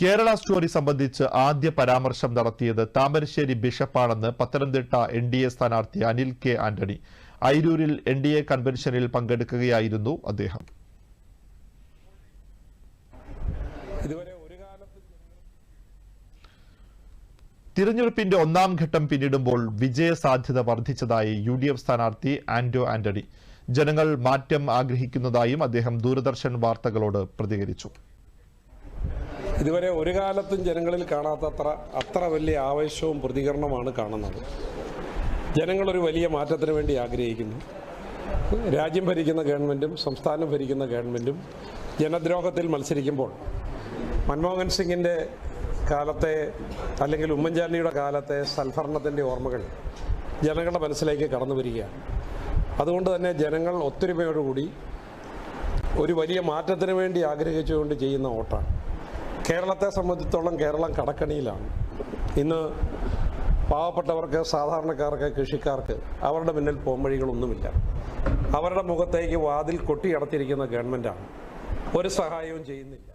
Kerala story സംബന്ധിച്ച് ആദ്യ പരാമർശം നടത്തിയത് താമരശ്ശേരി ബിഷപ്പാണെന്ന് പത്തനംതിട്ട എൻ ഡി എ സ്ഥാനാർത്ഥി അനിൽ കെ ആന്റണി. അയിരൂരിൽ എൻ ഡി എ കൺവെൻഷനിൽ പങ്കെടുക്കുകയായിരുന്നു അദ്ദേഹം. തിരഞ്ഞെടുപ്പിന്റെ ഒന്നാം ഘട്ടം പിന്നിടുമ്പോൾ വിജയ സാധ്യത വർദ്ധിച്ചതായി യു ഡി എഫ് സ്ഥാനാർത്ഥി ആന്റോ ആന്റണി. ജനങ്ങൾ മാറ്റം ആഗ്രഹിക്കുന്നതായും അദ്ദേഹം ദൂരദർശൻ വാർത്തകളോട് പ്രതികരിച്ചു. ഇതുവരെ ഒരു കാലത്തും ജനങ്ങളിൽ കാണാത്തത്ര അത്ര വലിയ ആവേശവും പ്രതികരണമാണ് കാണുന്നത്. ജനങ്ങളൊരു വലിയ മാറ്റത്തിന് വേണ്ടി ആഗ്രഹിക്കുന്നു. രാജ്യം ഭരിക്കുന്ന ഗവൺമെന്റും സംസ്ഥാനം ഭരിക്കുന്ന ഗവൺമെന്റും ജനദ്രോഹത്തിൽ മത്സരിക്കുമ്പോൾ മൻമോഹൻ സിംഗിന്റെ കാലത്തെ അല്ലെങ്കിൽ ഉമ്മൻചാണ്ടിയുടെ കാലത്തെ സൽഭരണത്തിന്റെ ഓർമ്മകൾ ജനങ്ങളുടെ മനസ്സിലേക്ക് കടന്നു വരികയാണ്. അതുകൊണ്ട് തന്നെ ജനങ്ങൾ ഒത്തൊരുമയോടുകൂടി ഒരു വലിയ മാറ്റത്തിന് വേണ്ടി ആഗ്രഹിച്ചുകൊണ്ട് ചെയ്യുന്ന വോട്ടാണ് കേരളത്തെ സംബന്ധിച്ചിടത്തോളം കേരളം കടക്കണിയിലാണ്. ഇന്ന് പാവപ്പെട്ടവർക്ക് സാധാരണക്കാർക്ക് കൃഷിക്കാർക്ക് അവരുടെ മുന്നിൽ പോംവഴികളൊന്നുമില്ല. അവരുടെ മുഖത്തേക്ക് വാതിൽ കൊട്ടിയടത്തിരിക്കുന്ന ഗവൺമെന്റാണ് ഒരു സഹായവും ചെയ്യുന്നില്ല.